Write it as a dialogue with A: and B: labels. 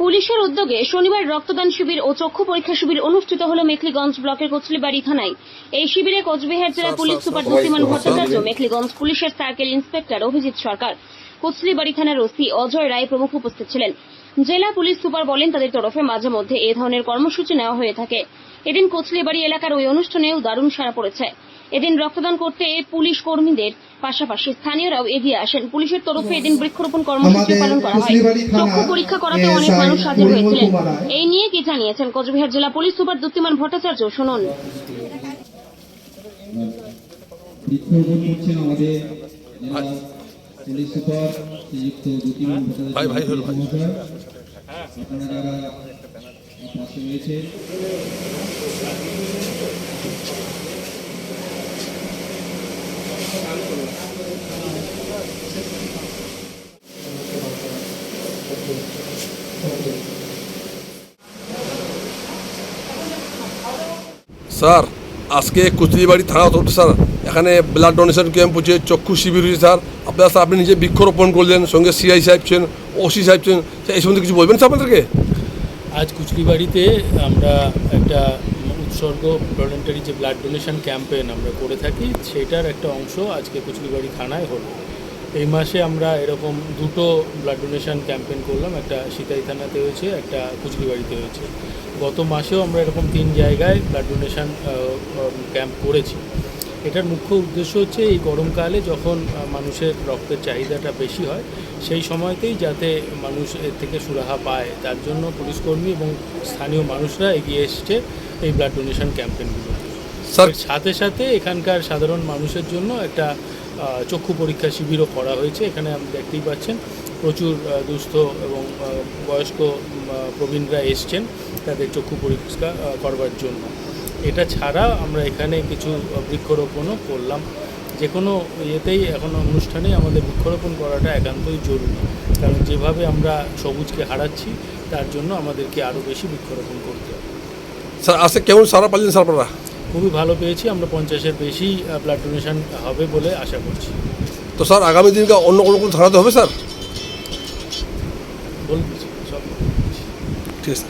A: পুলিশের উদ্যোগে শনিবার রক্তদান শিবির ও চক্ষু পরীক্ষা শিবির অনুষ্ঠিত হল মেখলিগঞ্জ ব্লকের কোচলিবাড়ি থানায়। এই শিবিরে কোচবিহার জেলা পুলিশ সুপার দ্যুতিমান ভট্টাচার্য মেখলিগঞ্জ পুলিশের সার্কেল ইন্সপেক্টর অভিজিৎ সরকার কোচলিবাড়ি থানার ওসি অজয় রায় প্রমুখ উপস্থিত ছিলেন। জেলা পুলিশ সুপার বলেন তাদের তরফে মাঝে মধ্যে এ ধরনের কর্মসূচি নেওয়া হয়ে থাকে। এদিন কোচলিবাড়ি এলাকার ওই অনুষ্ঠানেও দারুণ সাড়া পড়েছে। এদিন রক্তদান করতে পুলিশ কর্মীদের পাশাপাশি স্থানীয়রাও এগিয়ে আসেন। পুলিশের তরফে এদিন বৃক্ষরোপণ কর্মসূচি পালন করা হয়। চক্ষু পরীক্ষা করাতে অনেক মানুষ হাজির হয়েছিলেন। এই নিয়ে কি জানিয়েছেন কোচবিহার জেলা পুলিশ সুপার দ্যুতিমান ভট্টাচার্য? শুনুন।
B: বৃক্ষরোপণ করছেন আমাদের জেলা পুলিশ সুপার শ্রীযুক্ত জ্যোতিমান
C: ভাই, ভাই হল, ভাই।
B: মহাশয় আপনারা যারা পাশে রয়েছে
C: স্যার আজকে কুচলিবাড়ি থানা অথরিটি, স্যার, এখানে ব্লাড ডোনেশন ক্যাম্প হচ্ছে, চক্ষু শিবির হয়েছে স্যার। আপনার স্যার, আপনি নিজে বৃক্ষরোপণ করলেন, সঙ্গে সিআই সাহেব ছিলেন ওসি সাহেব ছিলেন এই সম্বন্ধে কিছু বলবেন স্যার আপনাদেরকে?
D: আজ কুচলিবাড়িতে আমরা একটা উৎসর্গ ভলেন্টারি যে ব্লাড ডোনেশন ক্যাম্পেন আমরা করে থাকি, সেটার একটা অংশ আজকে কুচলিবাড়ি থানায় হলো। এই মাসে আমরা এরকম দুটো ব্লাড ডোনেশন ক্যাম্পেইন করলাম। একটা সিতাই থানাতে হয়েছে একটা কুচলিবাড়িতে হয়েছে। গত মাসেও আমরা এরকম তিন জায়গায় ব্লাড ডোনেশন ক্যাম্প করেছি। এটার মুখ্য উদ্দেশ্য হচ্ছে এই গরমকালে যখন মানুষের রক্তের চাহিদাটা বেশি হয় সেই সময়তেই যাতে মানুষ এর থেকে সুরাহা পায়। তার জন্য পুলিশকর্মী এবং স্থানীয় মানুষরা এগিয়ে এসছে এই ব্লাড ডোনেশন ক্যাম্পেইনগুলো সাথে সাথে এখানকার সাধারণ মানুষের জন্য একটা চক্ষু পরীক্ষা শিবিরও করা হয়েছে। এখানে আপনি দেখতেই পাচ্ছেন, প্রচুর দুস্থ এবং বয়স্ক প্রবীণরা এসছেন তাদের চক্ষু পরীক্ষা করবার জন্য। এটা ছাড়া আমরা এখানে কিছু বৃক্ষরোপণও করলাম। যে কোনো ইয়েতেই এখন অনুষ্ঠানে আমাদের বৃক্ষরোপণ করাটা একান্তই জরুরি। কারণ যেভাবে আমরা সবুজকে হারাচ্ছি, তার জন্য আমাদেরকে আরও বেশি বৃক্ষরোপণ করতে হবে।
C: স্যার আজকে কেমন সারা পারলেন স্যার আপনারা?
D: খুবই ভালো পেয়েছি আমরা পঞ্চাশের বেশি ব্লাড ডোনেশন হবে বলে আশা করছি।
C: তো স্যার আগামী দিনকে অন্য কোনো কোনো থানাতে হবে স্যার?
D: বলছি সব
C: ঠিক আছে।